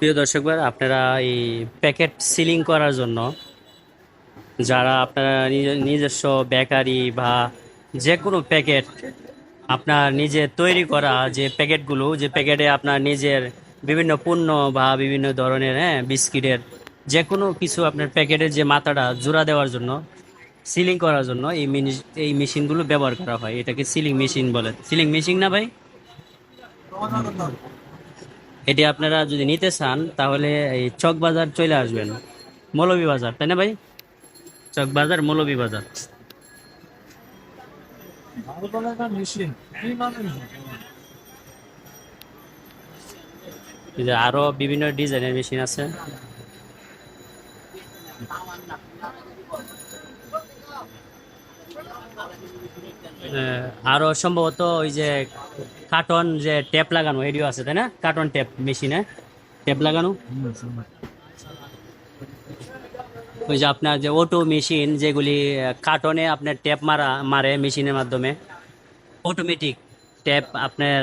প্রিয় দর্শক ভাই, আপনারা এই প্যাকেট সিলিং করার জন্য যারা আপনারা নিজ- নিজস্ব বেকারি বা যে কোনো প্যাকেট আপনার নিজে তৈরি করা যে প্যাকেটগুলো, যে প্যাকেটে আপনার নিজের বিভিন্ন পণ্য বা বিভিন্ন ধরনের হ্যাঁ বিস্কিটের যে কোনো কিছু আপনার প্যাকেটের যে মাথাটা জোড়া দেওয়ার জন্য, সিলিং করার জন্য এই এই মেশিনগুলো ব্যবহার করা হয়। এটাকে সিলিং মেশিন বলে। সিলিং মেশিন না ভাই? এটি আপনারা যদি নিতে চান, তাহলে এই চক বাজার চলে আসবেন। মৌলভী বাজার, তাই না ভাই? চক বাজার, মৌলভী বাজার। আরও বিভিন্ন ডিজাইনের মেশিন আছে। আরও সম্ভবত ওই যে কার্টন যে টেপ লাগানো এটিও আছে, তাই না? কার্টন টেপ মেশিনে টেপ লাগানো। ওই যে আপনার যে অটো মেশিন যেগুলি কার্টনে আপনার ট্যাপ মারা, মারে মেশিনের মাধ্যমে। অটোমেটিক ট্যাপ আপনার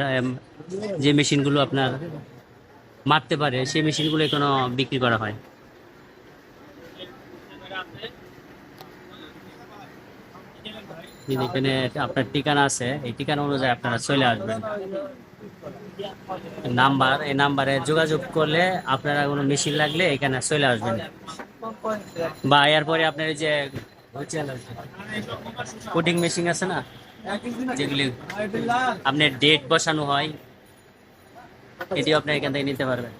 যে মেশিনগুলো আপনার মারতে পারে, সেই মেশিনগুলো এখনও বিক্রি করা হয়। এখানে আপনার ঠিকানা আছে, এই ঠিকানা অনুযায়ী আপনারা চলে আসবেন। নাম্বার, এই নাম্বারে যোগাযোগ করলে আপনারা কোনো মেশিন লাগলে এখানে চলে আসবেন। বা এরপরে আপনার যে কোটিং মেশিন আছে না, যেগুলি আপনার ডেট বসানো হয়, এটিও আপনি এখান থেকে নিতে পারবেন।